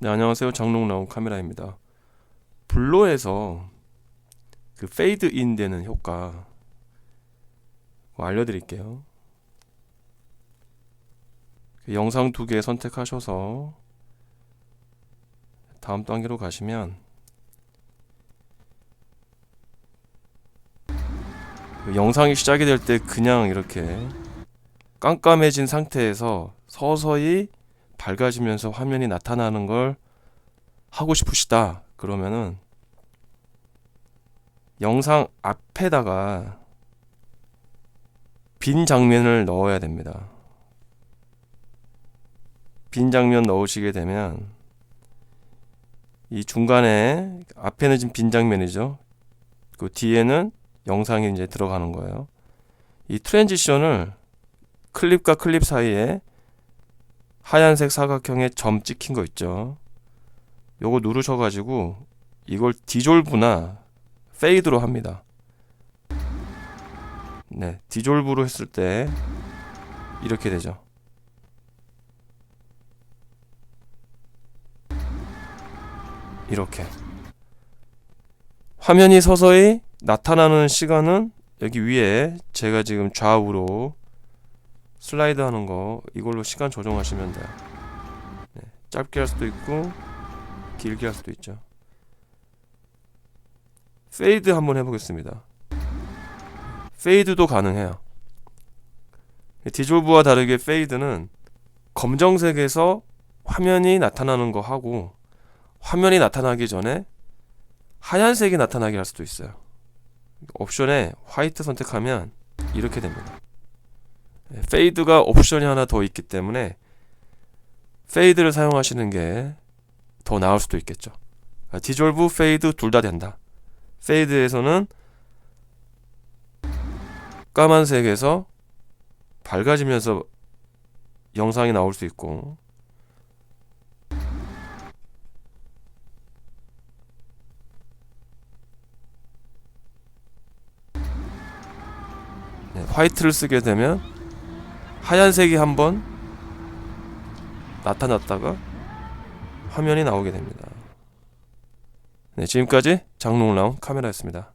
네, 안녕하세요. 장롱 나온 카메라입니다. 블로에서 그 페이드 인 되는 효과 뭐 알려드릴게요. 그 영상 두 개 선택하셔서 다음 단계로 가시면 그 영상이 시작이 될 때 그냥 이렇게 깜깜해진 상태에서 서서히 밝아지면서 화면이 나타나는 걸 하고 싶으시다. 그러면은 영상 앞에다가 빈 장면을 넣어야 됩니다. 빈 장면 넣으시게 되면 이 중간에 앞에는 지금 빈 장면이죠. 그 뒤에는 영상이 이제 들어가는 거예요. 이 트랜지션을 클립과 클립 사이에 하얀색 사각형에 점 찍힌 거 있죠. 요거 누르셔가지고 이걸 디졸브나 페이드로 합니다. 네, 디졸브로 했을 때 이렇게 되죠. 이렇게 화면이 서서히 나타나는 시간은 여기 위에 제가 지금 좌우로 슬라이드 하는 거 이걸로 시간 조정하시면 돼요. 네, 짧게 할 수도 있고 길게 할 수도 있죠. 페이드 한번 해보겠습니다. 페이드도 가능해요. 디졸브와 다르게 페이드는 검정색에서 화면이 나타나는 거 하고 화면이 나타나기 전에 하얀색이 나타나게 할 수도 있어요. 옵션에 화이트 선택하면 이렇게 됩니다. 네, 페이드가 옵션이 하나 더 있기 때문에 페이드를 사용하시는 게 더 나을 수도 있겠죠. 아, 디졸브, 페이드 둘 다 된다. 페이드에서는 까만색에서 밝아지면서 영상이 나올 수 있고 네, 화이트를 쓰게 되면 하얀색이 한번 나타났다가 화면이 나오게 됩니다. 네, 지금까지 장롱라운 카메라였습니다.